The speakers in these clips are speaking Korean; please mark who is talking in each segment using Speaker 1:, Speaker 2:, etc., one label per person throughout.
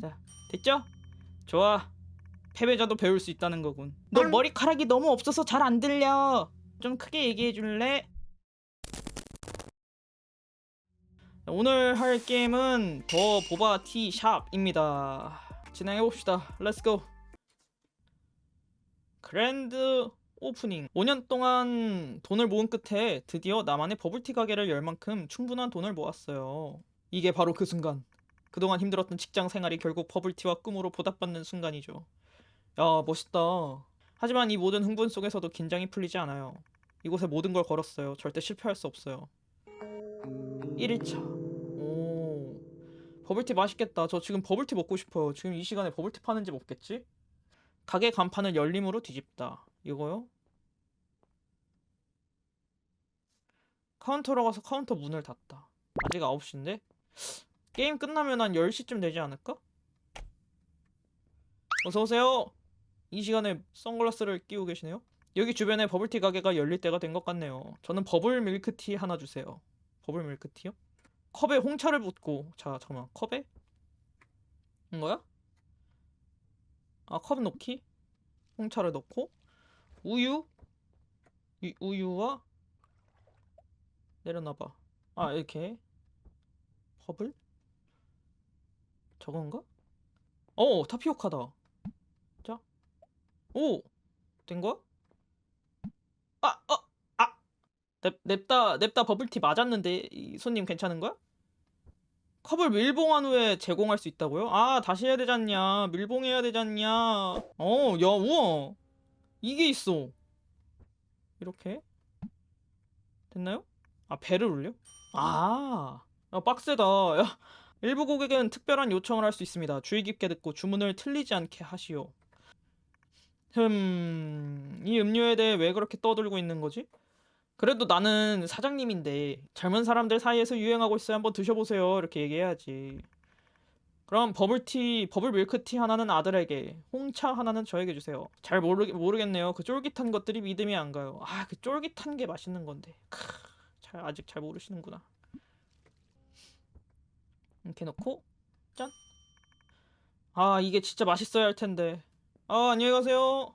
Speaker 1: 자, 됐죠? 좋아. 패배자도 배울 수 있다는 거군. 너 머리카락이 너무 없어서 잘 안 들려. 좀 크게 얘기해 줄래? 오늘 할 게임은 더 보바 티 샵입니다. 진행해 봅시다. 렛츠 고. 그랜드 오프닝. 5년 동안 돈을 모은 끝에 드디어 나만의 버블티 가게를 열 만큼 충분한 돈을 모았어요. 이게 바로 그 순간. 그동안 힘들었던 직장 생활이 결국 버블티와 꿈으로 보답받는 순간이죠. 야, 멋있다. 하지만 이 모든 흥분 속에서도 긴장이 풀리지 않아요. 이곳에 모든 걸 걸었어요. 절대 실패할 수 없어요. 1일차. 오. 버블티 맛있겠다. 저 지금 버블티 먹고 싶어요. 지금 이 시간에 버블티 파는 집 없겠지? 가게 간판을 열림으로 뒤집다. 이거요? 카운터로 가서 카운터 문을 닫다. 아직 9시인데? 게임 끝나면 한 10시쯤 되지 않을까? 어서오세요. 이 시간에 선글라스를 끼고 계시네요. 여기 주변에 버블티 가게가 열릴 때가 된 것 같네요. 저는 버블 밀크티 하나 주세요. 버블 밀크티요? 컵에 홍차를 붓고 자 잠깐만 컵에? 이거야? 아 컵 넣기? 홍차를 넣고 우유? 이, 우유와 내려놔봐 아 이렇게 버블? 저건가? 어 타피오카다 자 오! 된 거야? 아! 어! 아! 냅, 냅다 냅다 버블티 맞았는데 이 손님 괜찮은 거야? 컵을 밀봉한 후에 제공할 수 있다고요? 아 다시 해야 되잖냐 밀봉해야 되잖냐 어야 우와 이게 있어 이렇게 됐나요? 아 배를 올려? 아, 아 빡세다 야 일부 고객은 특별한 요청을 할 수 있습니다 주의 깊게 듣고 주문을 틀리지 않게 하시오 흠... 이 음료에 대해 왜 그렇게 떠들고 있는 거지? 그래도 나는 사장님인데 젊은 사람들 사이에서 유행하고 있어요. 한번 드셔보세요. 이렇게 얘기해야지. 그럼 버블티, 버블 밀크티 하나는 아들에게, 홍차 하나는 저에게 주세요. 잘 모르, 모르겠네요. 그 쫄깃한 것들이 믿음이 안 가요. 아, 그 쫄깃한 게 맛있는 건데. 크, 잘, 아직 잘 모르시는구나. 이렇게 넣고, 짠. 아, 이게 진짜 맛있어야 할 텐데. 아, 안녕히 가세요.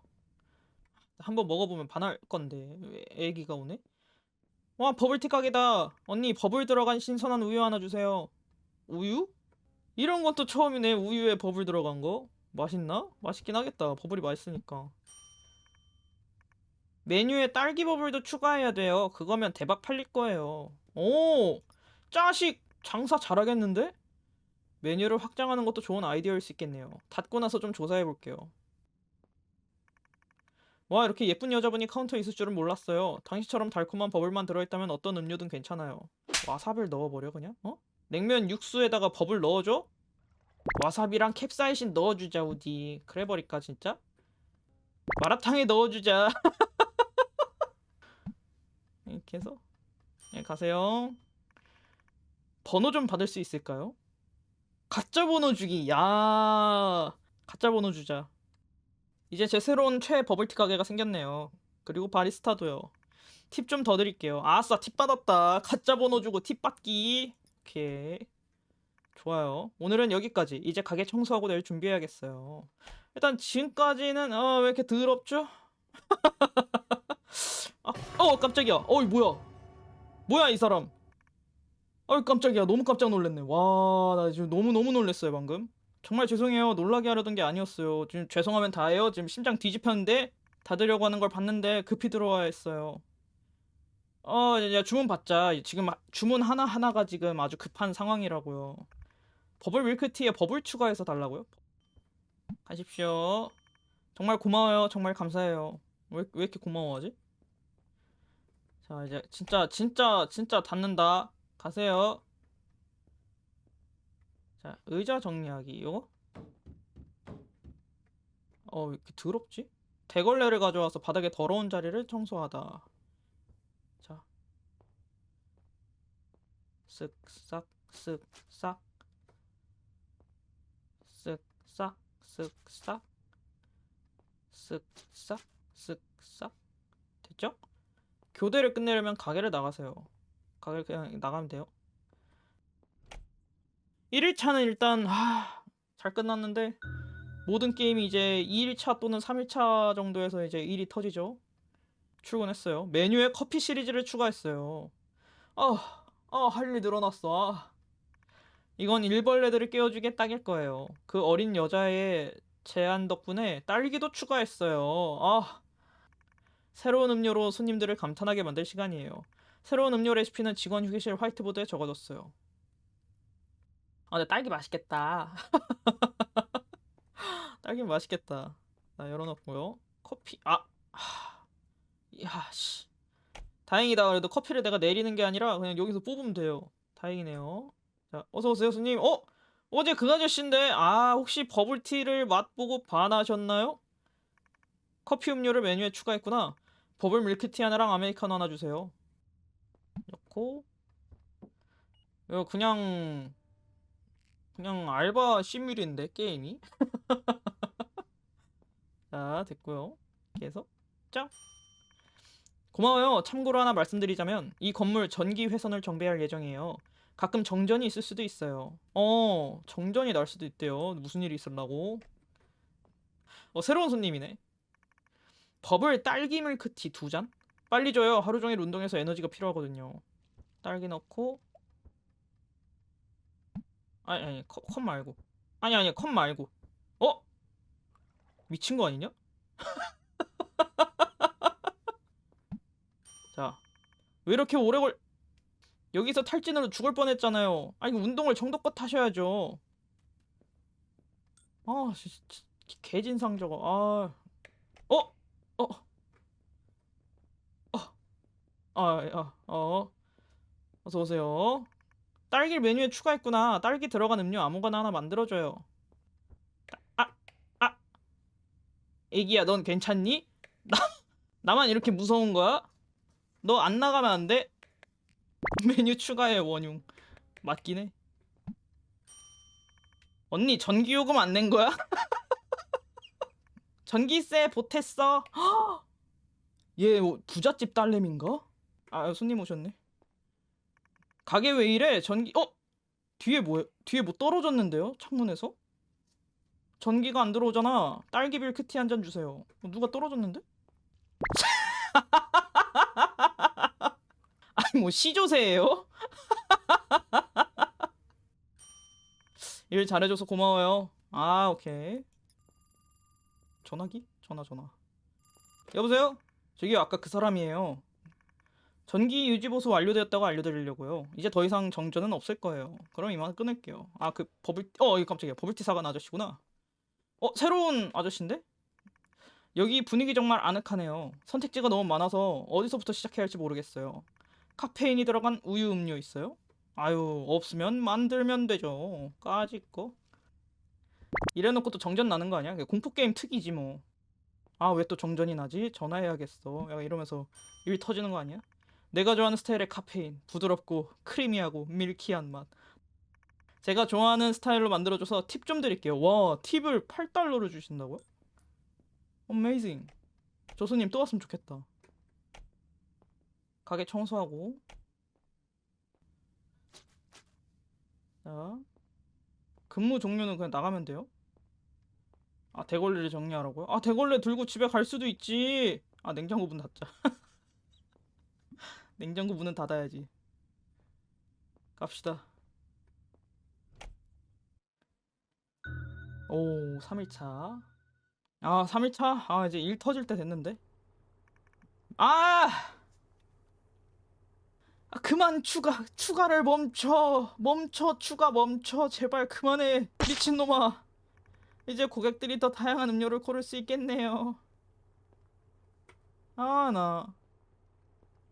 Speaker 1: 한번 먹어보면 반할 건데. 왜 애기가 오네? 와 버블티 가게다 언니 버블 들어간 신선한 우유 하나 주세요 우유? 이런 것도 처음이네 우유에 버블 들어간 거 맛있나? 맛있긴 하겠다 버블이 맛있으니까 메뉴에 딸기 버블도 추가해야 돼요 그거면 대박 팔릴 거예요 오 짜식 장사 잘하겠는데? 메뉴를 확장하는 것도 좋은 아이디어일 수 있겠네요 닫고 나서 좀 조사해 볼게요 와 이렇게 예쁜 여자분이 카운터에 있을 줄은 몰랐어요. 당시처럼 달콤한 버블만 들어있다면 어떤 음료든 괜찮아요. 와사비를 넣어버려 그냥? 어? 냉면 육수에다가 버블 넣어줘? 와사비랑 캡사이신 넣어주자 우디. 그래 버릴까 진짜? 마라탕에 넣어주자. 이렇게 해서 네, 가세요. 번호 좀 받을 수 있을까요? 가짜 번호 주기. 야 가짜 번호 주자. 이제 제 새로운 최애 버블티 가게가 생겼네요. 그리고 바리스타도요. 팁 좀 더 드릴게요. 아싸, 팁 받았다. 가짜 번호 주고 팁 받기. 오케이. 좋아요. 오늘은 여기까지. 이제 가게 청소하고 내일 준비해야겠어요. 일단 지금까지는 어, 왜 이렇게 더럽죠? 아, 어, 깜짝이야. 어이, 뭐야? 뭐야, 이 사람? 어이, 깜짝이야. 너무 깜짝 놀랐네. 와, 나 지금 너무너무 놀랐어요, 방금. 정말 죄송해요. 놀라게 하려던 게 아니었어요. 지금 죄송하면 다해요. 지금 심장 뒤집혔는데 닫으려고 하는 걸 봤는데 급히 들어와 했어요. 어, 야, 주문 받자. 지금 아- 주문 하나 하나가 지금 아주 급한 상황이라고요. 버블 밀크티에 버블 추가해서 달라고요? 가십시오. 정말 고마워요. 정말 감사해요. 왜, 왜 이렇게 고마워하지? 자, 이제 진짜 진짜 진짜 닫는다. 가세요. 자, 의자 정리하기 이거? 어, 왜 이렇게 더럽지? 대걸레를 가져와서 바닥에 더러운 자리를 청소하다. 자, 쓱싹 쓱싹 쓱싹 쓱싹 쓱싹 쓱싹 됐죠? 교대를 끝내려면 가게를 나가세요. 가게를 그냥 나가면 돼요. 1일차는 일단 하, 잘 끝났는데 모든 게임이 이제 2일차 또는 3일차 정도에서 이제 일이 터지죠. 출근했어요. 메뉴에 커피 시리즈를 추가했어요. 아, 아, 할 일 늘어났어. 아. 이건 일벌레들을 깨워주기에 딱일 거예요. 그 어린 여자의 제안 덕분에 딸기도 추가했어요. 아, 새로운 음료로 손님들을 감탄하게 만들 시간이에요. 새로운 음료 레시피는 직원 휴게실 화이트보드에 적어뒀어요. 아, 근데 딸기 맛있겠다. 딸기 맛있겠다. 자, 열어놓고요. 커피, 아, 하, 야, 씨. 다행이다. 그래도 커피를 내가 내리는 게 아니라 그냥 여기서 뽑으면 돼요. 다행이네요. 자, 어서 오세요, 손님. 어? 어제 그 아저씨인데, 아, 혹시 버블티를 맛보고 반하셨나요? 커피 음료를 메뉴에 추가했구나. 버블 밀크티 하나랑 아메리카노 하나 주세요. 넣고, 이거 그냥, 그냥 알바 시뮬인데, 게임이. 자, 됐고요. 해서, 짱! 고마워요. 참고로 하나 말씀드리자면, 이 건물 전기 회선을 정비할 예정이에요. 가끔 정전이 있을 수도 있어요. 어, 정전이 날 수도 있대요. 무슨 일이 있으려고. 어, 새로운 손님이네. 버블 딸기 밀크티 두 잔? 빨리 줘요. 하루 종일 운동해서 에너지가 필요하거든요. 딸기 넣고. 아니, 아니, 컵, 컵 말고. 아니, 아니, 컵 말고. 어? 미친 거 아니냐? 자, 왜 이렇게 오래 걸, 여기서 탈진으로 죽을 뻔했잖아요. 아니, 운동을 정도껏 하셔야죠. 아, 진짜, 개진상 저거. 아, 어? 어? 어? 아, 아, 어. 어서 오세요. 딸기 메뉴에 추가했구나. 딸기 들어간 음료 아무거나 하나 만들어줘요. 아, 아. 애기야, 넌 괜찮니? 나, 나만 이렇게 무서운 거야? 너 안 나가면 안 돼? 메뉴 추가해 원흉 맞긴 해 언니 전기요금 안 낸 거야? 전기세 보탰어 얘뭐 부잣집 딸내미인가? 아 손님 오셨네 가게 왜 이래 전기 어? 뒤에 뭐야 뒤에 뭐 떨어졌는데요 창문에서? 전기가 안 들어오잖아 딸기 밀크티 한 잔 주세요 누가 떨어졌는데? 아니 뭐 시조새예요? 일 잘해줘서 고마워요. 아 오케이. 전화기? 전화 전화. 여보세요? 저기 아까 그 사람이에요. 전기 유지 보수 완료되었다고 알려드리려고요. 이제 더 이상 정전은 없을 거예요. 그럼 이만 끊을게요. 아 그 버블 어 깜짝이야 버블티 사간 아저씨구나. 어 새로운 아저씨인데? 여기 분위기 정말 아늑하네요. 선택지가 너무 많아서 어디서부터 시작해야 할지 모르겠어요. 카페인이 들어간 우유 음료 있어요? 아유 없으면 만들면 되죠 까짓 거 이래놓고 또 정전 나는 거 아니야? 공포 게임 특이지 뭐 아 왜 또 정전이 나지? 전화해야겠어 약간 이러면서 일 터지는 거 아니야? 내가 좋아하는 스타일의 카페인 부드럽고 크리미하고 밀키한 맛. 제가 좋아하는 스타일로 만들어줘서 팁 좀 드릴게요. 와 팁을 8달러를 주신다고요? 어메이징 저 손님 또 왔으면 좋겠다. 가게 청소하고. 자 근무 종료는 그냥 나가면 돼요? 아 대걸레를 정리하라고요? 아 대걸레 들고 집에 갈 수도 있지. 아 냉장고 문 닫자 냉장고 문은 닫아야지. 갑시다. 오 3일차. 아 3일차? 아 이제 일 터질 때 됐는데? 아! 아, 그만 추가 추가를 멈춰 멈춰 추가 멈춰. 제발 그만해 미친놈아. 이제 고객들이 더 다양한 음료를 고를 수 있겠네요. 아 나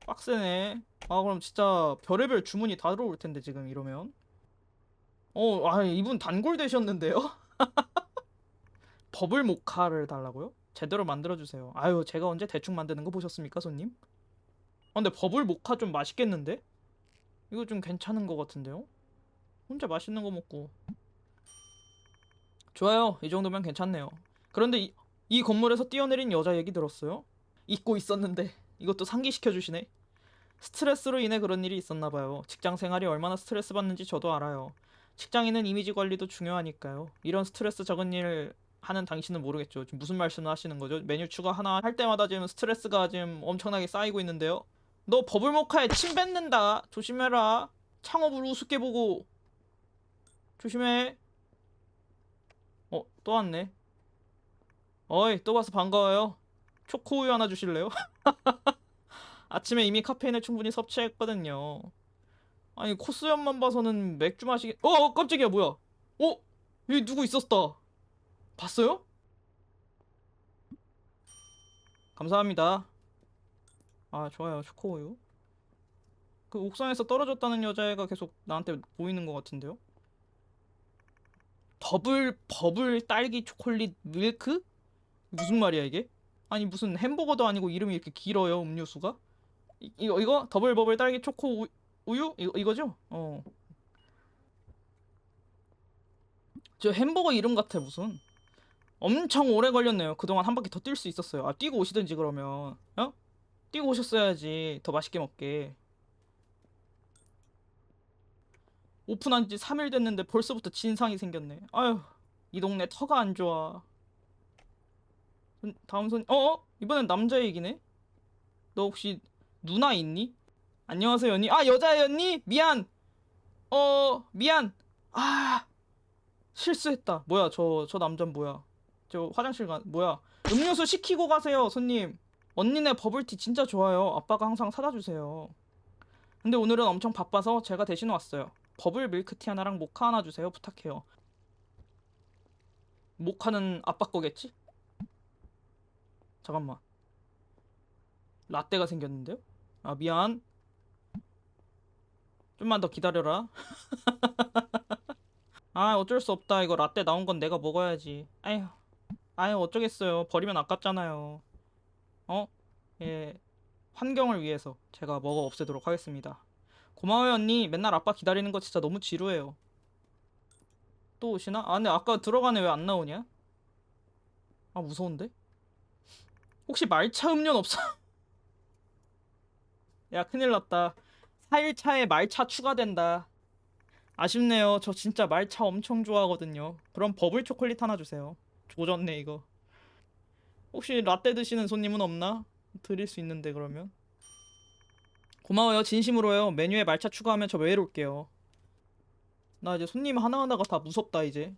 Speaker 1: 빡세네 아 그럼 진짜 별의별 주문이 다 들어올 텐데 지금 이러면 어 아 이분 단골 되셨는데요 버블 모카를 달라고요? 제대로 만들어 주세요 아유 제가 언제 대충 만드는 거 보셨습니까 손님? 아, 근데 버블 모카 좀 맛있겠는데? 이거 좀 괜찮은 것 같은데요? 혼자 맛있는 거 먹고 좋아요 이 정도면 괜찮네요 그런데 이, 이 건물에서 뛰어내린 여자 얘기 들었어요? 잊고 있었는데 이것도 상기시켜 주시네 스트레스로 인해 그런 일이 있었나 봐요 직장 생활이 얼마나 스트레스 받는지 저도 알아요 직장인은 이미지 관리도 중요하니까요. 이런 스트레스 적은 일 하는 당신은 모르겠죠. 지금 무슨 말씀을 하시는 거죠? 메뉴 추가 하나 할 때마다 지금 스트레스가 지금 엄청나게 쌓이고 있는데요. 너 버블 모카에 침 뱉는다. 조심해라. 창업을 우습게 보고. 조심해. 어, 또 왔네. 어이, 또 봐서 반가워요. 초코우유 하나 주실래요? 아침에 이미 카페인을 충분히 섭취했거든요. 아니 코스염만 봐서는 맥주 마시기 어, 어 깜짝이야 뭐야 어? 여기 누구 있었다 봤어요? 감사합니다 아 좋아요 초코우유 그 옥상에서 떨어졌다는 여자애가 계속 나한테 보이는 것 같은데요 더블 버블 딸기 초콜릿 밀크? 무슨 말이야 이게? 아니 무슨 햄버거도 아니고 이름이 이렇게 길어요 음료수가? 이, 이거 이거 더블 버블 딸기 초코 우, 우유? 이거, 이거죠? 어. 저 햄버거 이름 같아 무슨. 엄청 오래 걸렸네요. 그동안 한 바퀴 더 뛸 수 있었어요. 아 뛰고 오시든지 그러면. 어? 뛰고 오셨어야지. 더 맛있게 먹게. 오픈한 지 3일 됐는데 벌써부터 진상이 생겼네. 아휴. 이 동네 터가 안 좋아. 손- 다음 손 어? 이번엔 남자 얘기네. 너 혹시 누나 있니? 안녕하세요, 언니. 아, 여자였니? 미안. 어, 미안. 아, 실수했다. 뭐야, 저, 저 남자는 뭐야? 저 화장실 가, 뭐야? 음료수 시키고 가세요, 손님. 언니네 버블티 진짜 좋아요. 아빠가 항상 사다 주세요. 근데 오늘은 엄청 바빠서 제가 대신 왔어요. 버블 밀크티 하나랑 모카 하나 주세요. 부탁해요. 모카는 아빠 거겠지? 잠깐만. 라떼가 생겼는데요? 아, 미안. 좀만 더 기다려라. 아, 어쩔 수 없다. 이거 라떼 나온 건 내가 먹어야지. 아휴. 아휴, 어쩌겠어요. 버리면 아깝잖아요. 어? 예. 환경을 위해서 제가 먹어 없애도록 하겠습니다. 고마워요, 언니. 맨날 아빠 기다리는 거 진짜 너무 지루해요. 또 오시나? 아, 근데 아까 들어가네. 왜 안 나오냐? 아, 무서운데? 혹시 말차 음료는 없어? 야, 큰일 났다. 4일차에 말차 추가된다. 아쉽네요. 저 진짜 말차 엄청 좋아하거든요. 그럼 버블 초콜릿 하나 주세요. 조졌네, 이거. 혹시 라떼 드시는 손님은 없나? 드릴 수 있는데, 그러면. 고마워요. 진심으로요. 메뉴에 말차 추가하면 저 올게요. 나 이제 손님 하나하나가 다 무섭다, 이제.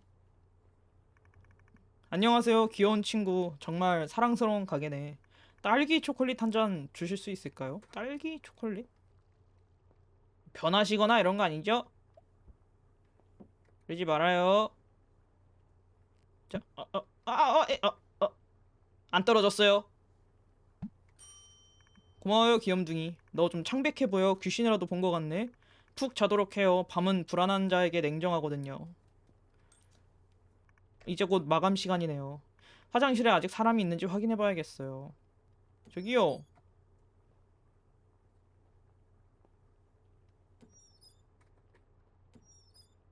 Speaker 1: 안녕하세요. 귀여운 친구. 정말 사랑스러운 가게네. 딸기 초콜릿 한 잔 주실 수 있을까요? 딸기 초콜릿? 변하시거나 이런 거 아니죠? 그러지 말아요. 자, 어, 어, 아, 어, 에, 어, 어. 안 떨어졌어요. 고마워요, 귀염둥이. 너 좀 창백해 보여. 귀신이라도 본 것 같네. 푹 자도록 해요. 밤은 불안한 자에게 냉정하거든요. 이제 곧 마감 시간이네요. 화장실에 아직 사람이 있는지 확인해 봐야겠어요. 저기요.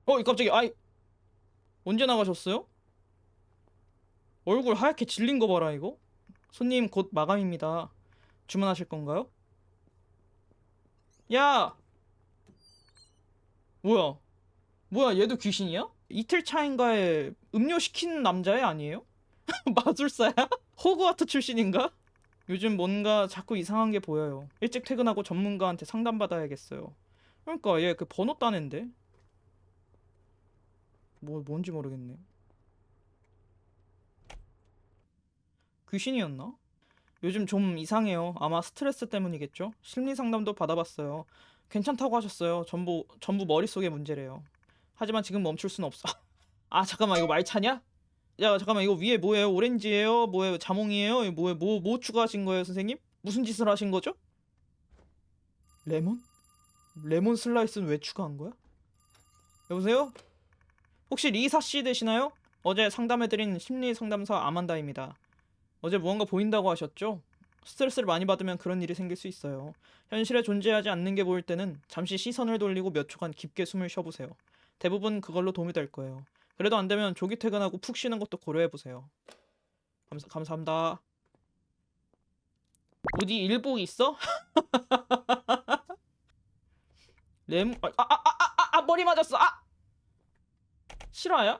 Speaker 1: 어, 이 깜짝이야. 아이. 언제 나가셨어요? 얼굴 하얗게 질린 거 봐라, 이거. 손님 곧 마감입니다. 주문하실 건가요? 야! 뭐야? 뭐야, 얘도 귀신이야? 이틀 차인가에 음료 시키는 남자애 아니에요? 마술사야? 호그와트 출신인가? 요즘 뭔가 자꾸 이상한 게 보여요. 일찍 퇴근하고 전문가한테 상담받아야겠어요. 그러니까 얘 그 번호 따낸데? 뭐 뭔지 모르겠네. 귀신이었나? 요즘 좀 이상해요. 아마 스트레스 때문이겠죠? 심리 상담도 받아봤어요. 괜찮다고 하셨어요. 전부 전부 머릿속의 문제래요. 하지만 지금 멈출 순 없어. 아 잠깐만 이거 말 차냐? 야 잠깐만 이거 위에 뭐예요? 오렌지예요? 뭐예요? 자몽이에요? 뭐예요? 뭐, 뭐 추가하신 거예요 선생님? 무슨 짓을 하신 거죠? 레몬? 레몬 슬라이스는 왜 추가한 거야? 여보세요? 혹시 리사 씨 되시나요? 어제 상담해드린 심리 상담사 아만다입니다. 어제 무언가 보인다고 하셨죠? 스트레스를 많이 받으면 그런 일이 생길 수 있어요. 현실에 존재하지 않는 게 보일 때는 잠시 시선을 돌리고 몇 초간 깊게 숨을 쉬어보세요. 대부분 그걸로 도움이 될 거예요. 그래도 안 되면 조기 퇴근하고 푹 쉬는 것도 고려해 보세요. 감사 감사합니다. 어디 일복 있어? 렘 아, 아, 아, 아, 아, 아, 머리 맞았어. 아! 실화야?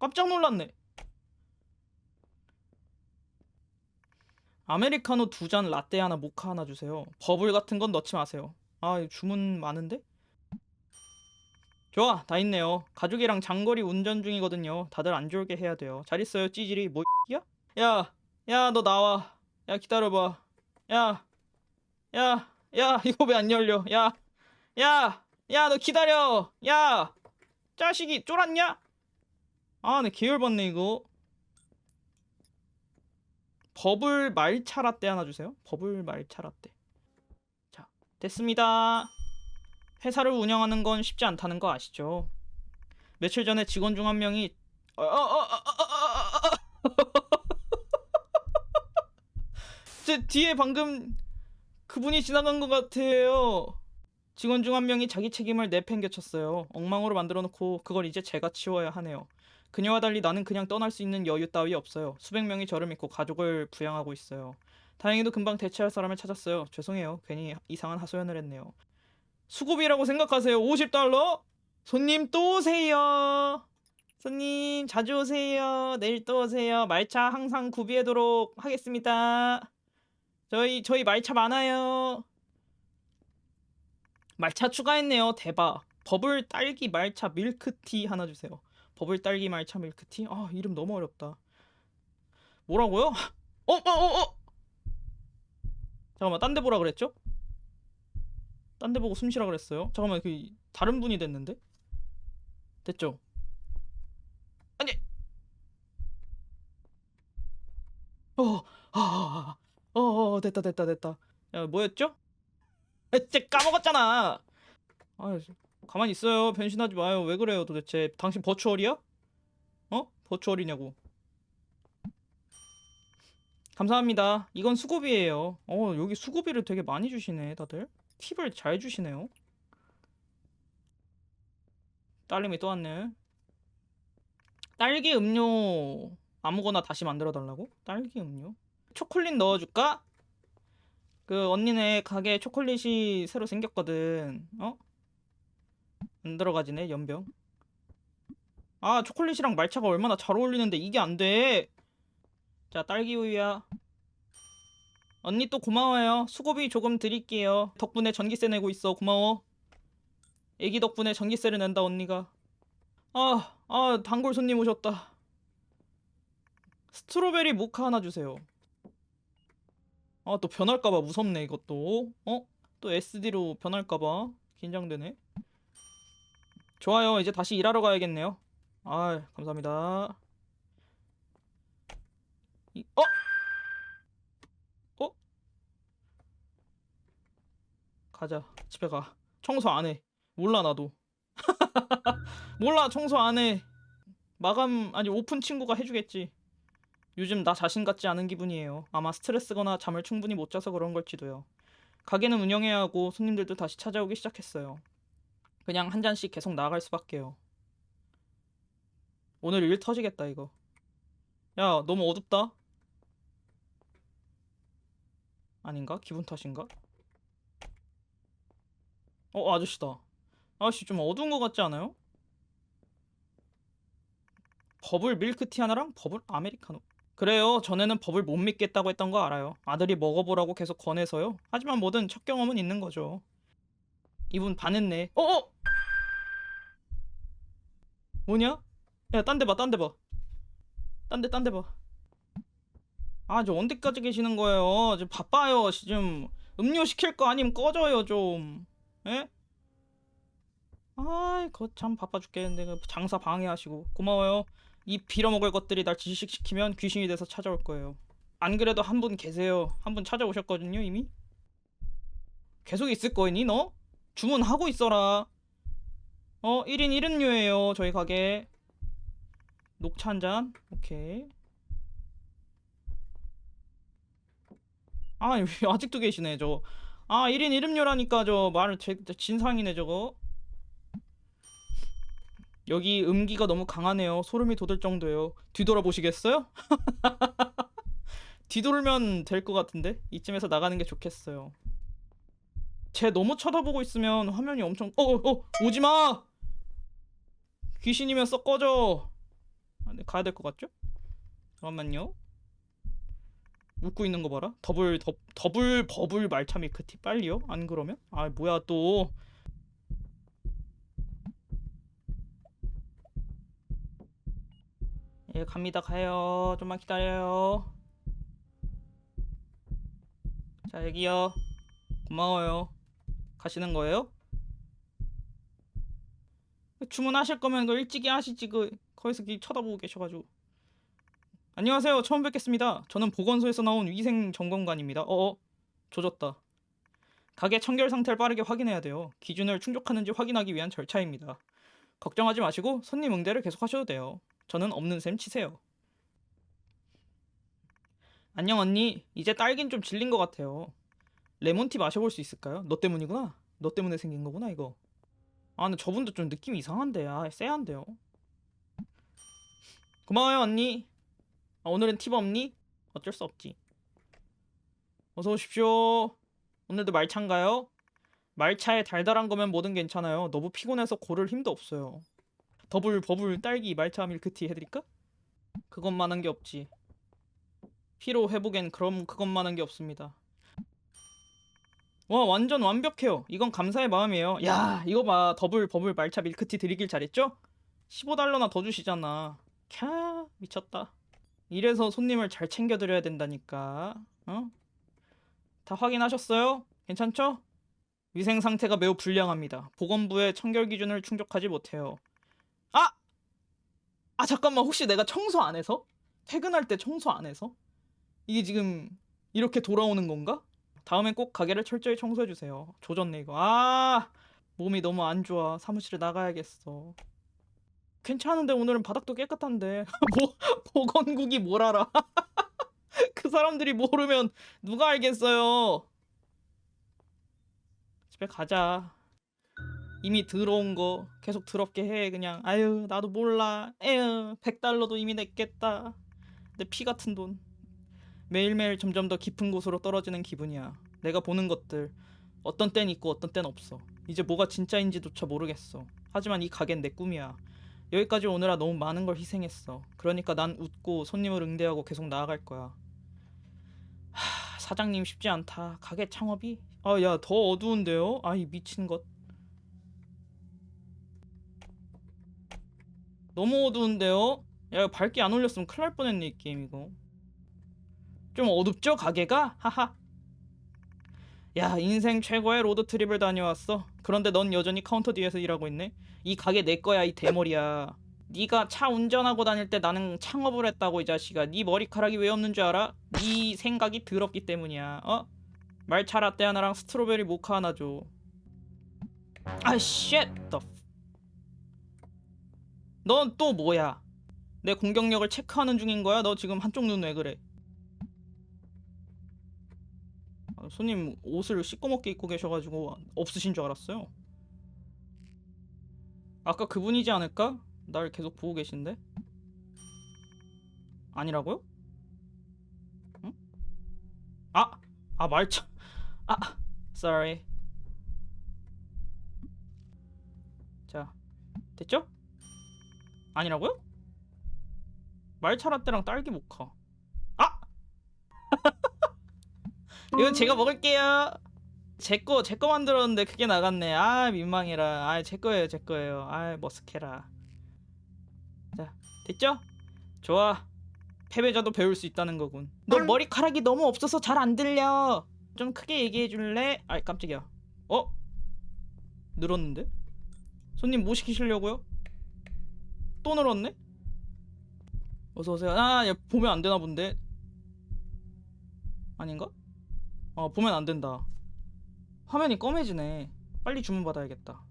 Speaker 1: 깜짝 놀랐네. 아메리카노 두 잔, 라떼 하나, 모카 하나 주세요. 버블 같은 건 넣지 마세요. 아, 주문 많은데? 좋아, 다 있네요. 가족이랑 장거리 운전 중이거든요. 다들 안 졸게 해야 돼요. 잘 있어요, 찌질이. 뭐, 야? 야, 야, 너 나와. 야, 기다려봐. 야, 야, 야, 이거 왜 안 열려? 야, 야, 야, 너 기다려. 야, 자식이 쫄았냐? 아, 네, 계열받네, 이거. 버블 말차 라떼 하나 주세요. 버블 말차 라떼. 자, 됐습니다. 회사를 운영하는 건 쉽지 않다는 거 아시죠? 며칠 전에 직원 중 한 명이 어, 어, 어, 어, 어, 어, 어, 어. 제 뒤에 방금 그분이 지나간 것 같아요. 직원 중 한 명이 자기 책임을 내팽개쳤어요. 엉망으로 만들어 놓고 그걸 이제 제가 치워야 하네요. 그녀와 달리 나는 그냥 떠날 수 있는 여유 따위 없어요. 수백 명이 저를 믿고 가족을 부양하고 있어요. 다행히도 금방 대체할 사람을 찾았어요. 죄송해요. 괜히 이상한 하소연을 했네요. 수고비라고 생각하세요. 50달러? 손님 또 오세요. 손님 자주 오세요. 내일 또 오세요. 말차 항상 구비하도록 하겠습니다. 저희 저희 말차 많아요. 말차 추가했네요. 대박. 버블 딸기 말차 밀크티 하나 주세요. 버블 딸기 말차 밀크티? 아, 이름 너무 어렵다. 뭐라고요? 어, 어, 어, 어! 잠깐만, 딴 데 보라 그랬죠? 딴 데 보고 숨 쉬라 그랬어요. 잠깐만, 그 다른 분이 됐는데? 됐죠? 아니. 어, 아, 어, 어, 됐다, 됐다, 됐다. 야, 뭐였죠? 아, 진짜 까먹었잖아. 아, 가만히 있어요. 변신하지 마요. 왜 그래요, 도대체? 당신 버추얼이야? 어? 버추얼이냐고. 감사합니다. 이건 수고비예요. 어, 여기 수고비를 되게 많이 주시네, 다들. 팁을 잘 주시네요. 딸님이 또 왔네. 딸기 음료 아무거나 다시 만들어 달라고? 딸기 음료? 초콜릿 넣어줄까? 그 언니네 가게 초콜릿이 새로 생겼거든. 어? 안 들어가지네 연병. 아 초콜릿이랑 말차가 얼마나 잘 어울리는데 이게 안 돼. 자 딸기 우유야. 언니 또 고마워요. 수고비 조금 드릴게요. 덕분에 전기세 내고 있어. 고마워. 애기 덕분에 전기세를 낸다 언니가. 아, 아 단골 손님 오셨다. 스트로베리 모카 하나 주세요. 아 또 변할까봐 무섭네 이것도. 어? 또 SD로 변할까봐 긴장되네. 좋아요. 이제 다시 일하러 가야겠네요. 아, 감사합니다. 이, 어? 어? 가자. 집에 가. 청소 안 해. 몰라 나도. 몰라 청소 안 해. 마감 아니 오픈 친구가 해주겠지. 요즘 나 자신 같지 않은 기분이에요. 아마 스트레스거나 잠을 충분히 못 자서 그런 걸지도요. 가게는 운영해야 하고 손님들도 다시 찾아오기 시작했어요. 그냥 한 잔씩 계속 나아갈 수밖에요. 오늘 일 터지겠다 이거. 야 너무 어둡다. 아닌가? 기분 탓인가? 어 아저씨다. 아저씨 좀 어두운 것 같지 않아요? 버블 밀크티 하나랑 버블 아메리카노. 그래요. 전에는 법을 못 믿겠다고 했던 거 알아요. 아들이 먹어보라고 계속 권해서요. 하지만 뭐든 첫 경험은 있는 거죠. 이분 반했네. 어어! 뭐냐? 야, 딴 데 봐, 딴 데 봐. 딴 데, 딴 데 봐. 아, 저 언제까지 계시는 거예요? 지금 바빠요. 지금 음료 시킬 거 아니면 꺼져요, 좀. 에? 아이, 거참 바빠 죽겠는데 그 장사 방해하시고 고마워요. 이 빌어먹을 것들이 날 질식시키면 귀신이 돼서 찾아올 거예요. 안 그래도 한 분 계세요. 한 분 찾아오셨거든요, 이미. 계속 있을 거니, 너? 주문하고 있어라. 어, 1인 1음료예요, 저희 가게. 녹차 한 잔. 오케이. 아, 왜 아직도 계시네, 저. 아, 1인 1음료라니까 저 말, 제, 진상이네, 저거. 여기 음기가 너무 강하네요. 소름이 돋을 정도예요. 뒤돌아보시겠어요? 뒤돌면 될 것 같은데? 이쯤에서 나가는 게 좋겠어요. 쟤 너무 쳐다보고 있으면 화면이 엄청 어어 어, 오지마 귀신이면 썩 꺼져 아, 네, 가야 될 것 같죠? 잠깐만요 웃고 있는 거 봐라 더블 더, 더블 버블 말차 밀크티 빨리요 안 그러면 아 뭐야 또 예, 갑니다. 가요. 좀만 기다려요. 자, 여기요. 고마워요. 가시는 거예요? 주문하실 거면 그 일찍이 하시지 그 거기서 기 쳐다보고 계셔가지고 안녕하세요. 처음 뵙겠습니다. 저는 보건소에서 나온 위생 점검관입니다. 어어 조졌다. 가게 청결 상태를 빠르게 확인해야 돼요. 기준을 충족하는지 확인하기 위한 절차입니다. 걱정하지 마시고 손님 응대를 계속 하셔도 돼요. 저는 없는 셈 치세요. 안녕 언니. 이제 딸긴 좀 질린 것 같아요. 레몬티 마셔볼 수 있을까요? 너 때문이구나. 너 때문에 생긴 거구나 이거. 아 근데 저분도 좀 느낌이 이상한데. 아 쎄한데요. 고마워요 언니 아, 오늘은 팁 없니? 어쩔 수 없지. 어서 오십시오. 오늘도 말차인가요? 말차에 달달한 거면 뭐든 괜찮아요. 너무 피곤해서 고를 힘도 없어요. 더블 버블 딸기 말차 밀크티 해드릴까? 그것만 한 게 없지. 피로 회복엔 그럼 그것만 한 게 없습니다. 와 완전 완벽해요. 이건 감사의 마음이에요. 야 이거 봐. 더블 버블 말차 밀크티 드리길 잘했죠? 15달러나 더 주시잖아. 캬 미쳤다 이래서 손님을 잘 챙겨드려야 된다니까 어? 다 확인하셨어요? 괜찮죠? 위생 상태가 매우 불량합니다 보건부의 청결 기준을 충족하지 못해요 아! 아 잠깐만 혹시 내가 청소 안 해서? 퇴근할 때 청소 안 해서? 이게 지금 이렇게 돌아오는 건가? 다음엔 꼭 가게를 철저히 청소해 주세요. 조졌네 이거. 아 몸이 너무 안 좋아. 사무실에 나가야겠어. 괜찮은데 오늘은 바닥도 깨끗한데. 뭐 보건국이 뭘 알아? 그 사람들이 모르면 누가 알겠어요. 집에 가자. 이미 들어온 거 계속 더럽게 해 그냥. 아유 나도 몰라. 에휴 100달러도 이미 냈겠다. 내 피 같은 돈. 매일매일 점점 더 깊은 곳으로 떨어지는 기분이야. 내가 보는 것들 어떤 땐 있고 어떤 땐 없어. 이제 뭐가 진짜인지조차 모르겠어. 하지만 이 가게는 내 꿈이야. 여기까지 오느라 너무 많은 걸 희생했어. 그러니까 난 웃고 손님을 응대하고 계속 나아갈 거야. 하, 사장님 쉽지 않다. 가게 창업이? 아, 야, 더 어두운데요? 아이 미친 것. 너무 어두운데요? 야, 밝게 안 올렸으면 큰일 날 뻔했네, 이 게임 이거. 좀 어둡죠 가게가? 하하 야 인생 최고의 로드 트립을 다녀왔어 그런데 넌 여전히 카운터 뒤에서 일하고 있네 이 가게 내 거야 이 대머리야 네가 차 운전하고 다닐 때 나는 창업을 했다고 이 자식아 네 머리카락이 왜 없는 줄 알아? 네 생각이 더럽기 때문이야 어? 말차 라떼 하나랑 스트로베리 모카 하나 줘 아, 쉣! 넌또 뭐야? 내 공격력을 체크하는 중인 거야? 너 지금 한쪽 눈 왜 그래? 손님 옷을 시꺼멓게 입고 계셔가지고 없으신 줄 알았어요. 아까 그분이지 않을까? 날 계속 보고 계신데? 아니라고요? 응? 아! 아 말차 아! sorry 자 됐죠? 아니라고요? 말차 라떼랑 딸기 모카 아! 이건 제가 먹을게요. 제 거, 제 거 만들었는데 그게 나갔네. 아, 민망해라. 아, 제 거예요, 제 거예요. 아, 머쓱해라. 자, 됐죠? 좋아. 패배자도 배울 수 있다는 거군. 너 머리카락이 너무 없어서 잘 안 들려. 좀 크게 얘기해 줄래? 아, 깜짝이야. 어? 늘었는데? 손님 뭐 시키시려고요? 또 늘었네? 어서 오세요. 아, 야, 보면 안 되나 본데. 아닌가? 어 보면 안 된다. 화면이 검해지네. 빨리 주문 받아야겠다.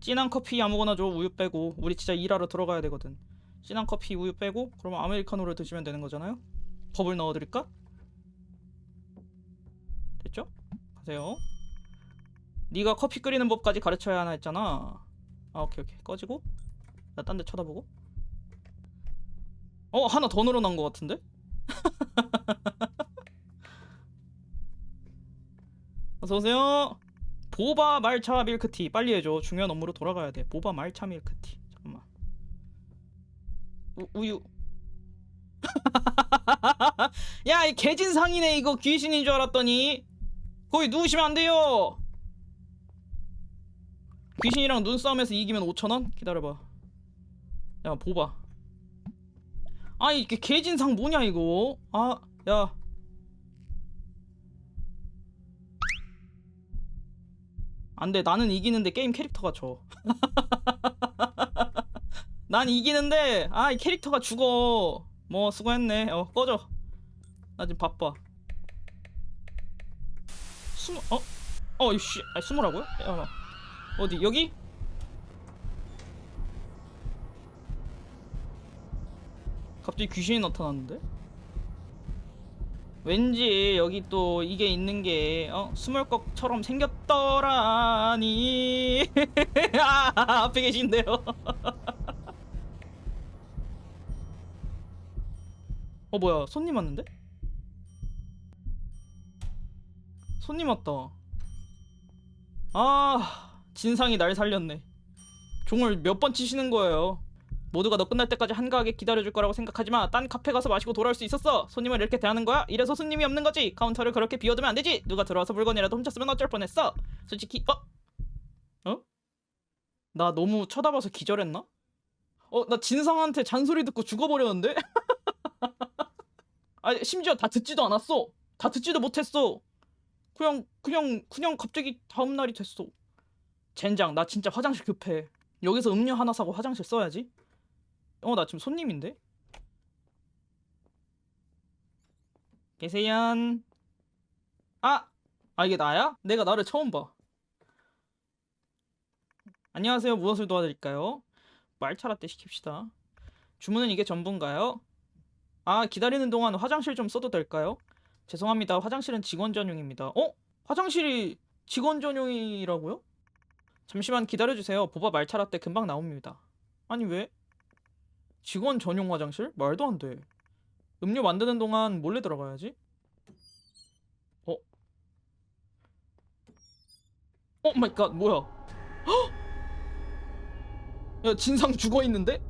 Speaker 1: 진한 커피 아무거나 줘 우유 빼고 우리 진짜 일하러 들어가야 되거든. 진한 커피 우유 빼고 그러면 아메리카노를 드시면 되는 거잖아요. 버블 넣어드릴까? 됐죠? 가세요. 네가 커피 끓이는 법까지 가르쳐야 하나 했잖아. 아 오케이 오케이 꺼지고 나 딴 데 쳐다보고. 어 하나 더 늘어난 것 같은데? 어서 오세요. 보바 말차 밀크티. 빨리 해줘. 중요한 업무로 돌아가야 돼. 보바 말차 밀크티. 잠깐만. 우, 우유. 야 이 개진상이네 이거 귀신인 줄 알았더니 거기 누우시면 안 돼요. 귀신이랑 눈싸움에서 이기면 5천원? 기다려봐. 야 보바. 아 이게 개진상 뭐냐 이거? 아야 안돼 나는 이기는데 게임 캐릭터가 져. 난 이기는데 아 이 캐릭터가 죽어. 뭐 수고했네. 어 꺼져. 나 지금 바빠. 숨 어? 어 이씨 아 숨으라고요? 야, 어디 여기? 갑자기 귀신이 나타났는데? 왠지 여기 또 이게 있는 게 어? 것처럼 생겼더라니. 아 앞에 계신데요. 어 뭐야? 손님 왔는데? 손님 왔다. 아 진상이 날 살렸네. 종을 몇 번 치시는 거예요 모두가 너 끝날 때까지 한가하게 기다려줄 거라고 생각하지 마. 딴 카페 가서 마시고 돌아올 수 있었어. 손님을 이렇게 대하는 거야? 이래서 손님이 없는 거지. 카운터를 그렇게 비워두면 안 되지. 누가 들어와서 물건이라도 훔쳤으면 어쩔 뻔했어. 솔직히 어? 어? 나 너무 쳐다봐서 기절했나? 어, 나 진상한테 잔소리 듣고 죽어버렸는데? 아, 심지어 다 듣지도 않았어. 다 듣지도 못했어. 그냥 그냥 그냥 갑자기 다음 날이 됐어. 젠장, 나 진짜 화장실 급해. 여기서 음료 하나 사고 화장실 써야지. 어, 나 지금 손님인데? 계세요? 아! 아, 이게 나야? 내가 나를 처음 봐. 안녕하세요. 무엇을 도와드릴까요? 말차라떼 시킵시다. 주문은 이게 전부인가요? 아, 기다리는 동안 화장실 좀 써도 될까요? 죄송합니다. 화장실은 직원 전용입니다. 어? 화장실이 직원 전용이라고요? 잠시만 기다려주세요. 보바 말차라떼 금방 나옵니다. 아니, 왜? 직원 전용 화장실? 말도 안 돼. 음료 만드는 동안 몰래 들어가야지. 어? 오 마이 갓, 뭐야? 헉! 야, 진상 죽어 있는데?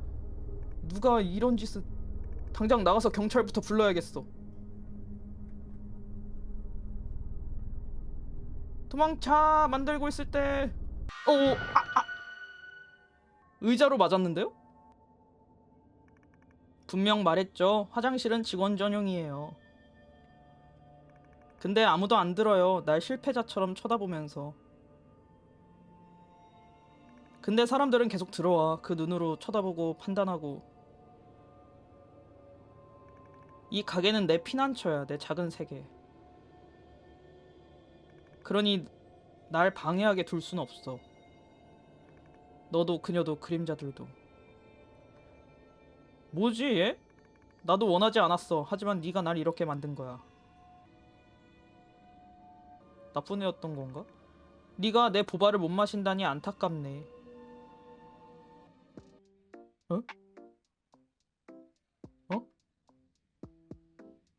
Speaker 1: 누가 이런 짓을 당장 나가서 경찰부터 불러야겠어. 도망차 만들고 있을 때 어, 어, 아, 아. 의자로 맞았는데요? 분명 말했죠. 화장실은 직원 전용이에요. 근데 아무도 안 들어요. 날 실패자처럼 쳐다보면서. 근데 사람들은 계속 들어와. 그 눈으로 쳐다보고 판단하고. 이 가게는 내 피난처야. 내 작은 세계. 그러니 날 방해하게 둘 순 없어. 너도 그녀도 그림자들도. 뭐지 얘? 나도 원하지 않았어. 하지만 네가 날 이렇게 만든 거야. 나쁜 애였던 건가? 네가 내 보바를 못 마신다니 안타깝네. 어? 어?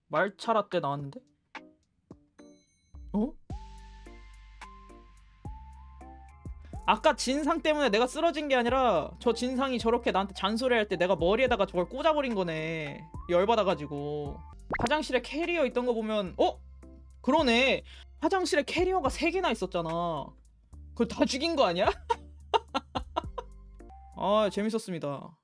Speaker 1: 말차라떼 나왔는데? 아까 진상 때문에 내가 쓰러진 게 아니라 저 진상이 저렇게 나한테 잔소리할 때 내가 머리에다가 저걸 꽂아버린 거네. 열받아가지고. 화장실에 캐리어 있던 거 보면 어? 그러네. 화장실에 캐리어가 3개나 있었잖아. 그걸 다 죽인 거 아니야? 아 재밌었습니다